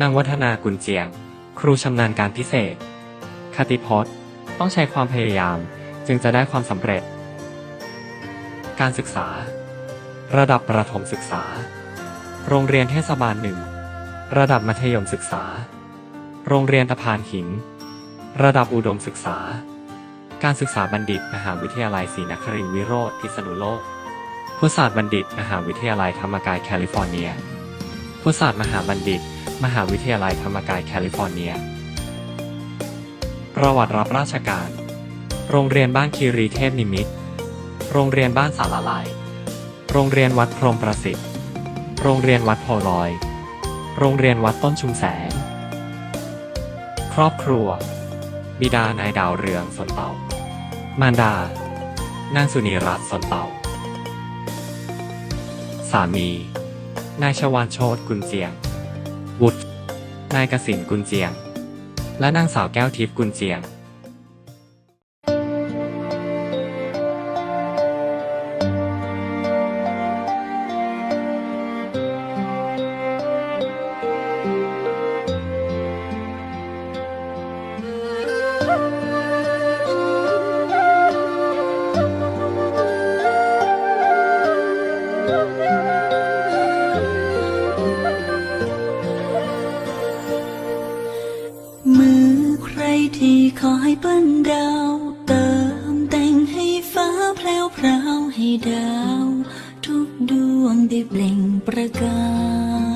นางวัฒนากุลเจียง ครูชำนาญการพิเศษ คติพจน์ ต้องใช้ความพยายามจึงจะได้ความสำเร็จ การศึกษา ระดับประถมศึกษา โรงเรียนเทศบาลหนึ่ง ระดับมัธยมศึกษา โรงเรียนตะพานหิน ระดับอุดมศึกษา การศึกษาบัณฑิต มหาวิทยาลัยศรีนครินทรวิโรธพิษณุโลกพุทธศาสตร์บัณฑิต มหาวิทยาลัยธรรมกายแคลิฟอร์เนีย พุทธศาสตร์มหาบัณฑิต มหาวิทยาลัยธรรมกายแคลิฟอร์เนีย ประวัติรับราชการ โรงเรียนบ้านคีรีเทพนิมิต โรงเรียนบ้านสารลาย โรงเรียนวัดพรหมประสิทธิ์ โรงเรียนวัดโพลอย โรงเรียนวัดต้นชุมแสง ครอบครัว บิดานายดาวเรืองสนเต่า มารดา นางสุนีรัตน์สนเต่า สามี นายชวานโชตกุลเจียงบุตรนายกสินกุลเจียง และนางสาวแก้วทิพย์กุลเจียง ดาว ทุกดวงได้เปล่งประกาย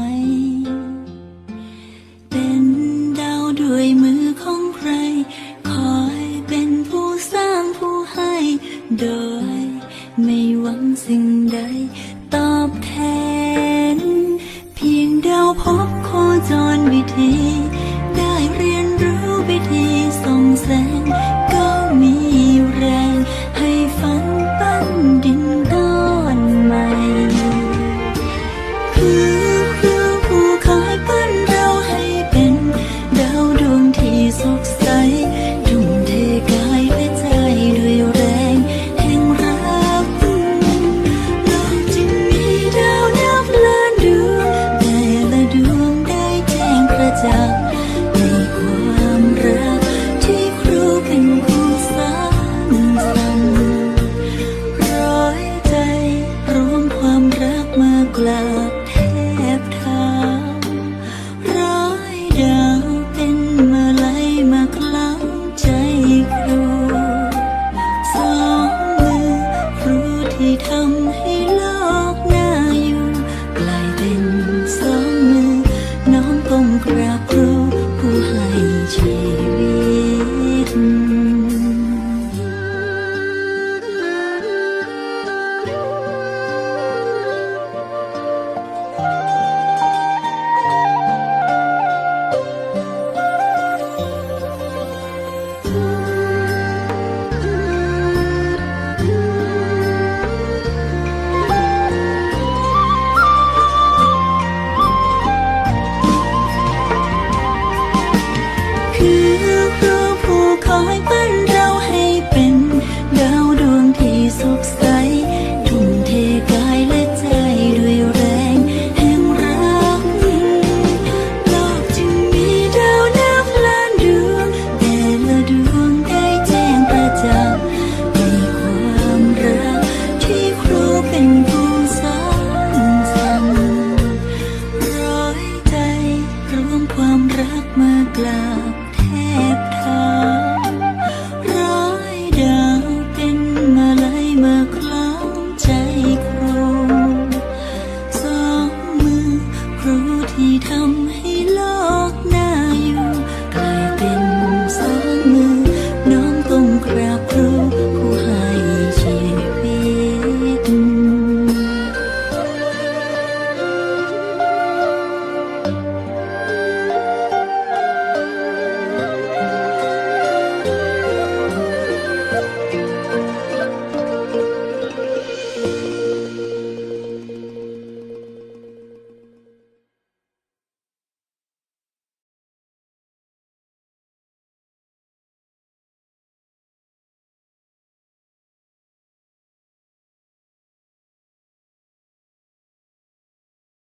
ลับทบเทาร้อยดาเป็นมลัยมาคล้าใจครูสองมือครูที่ทำให้ 爱 me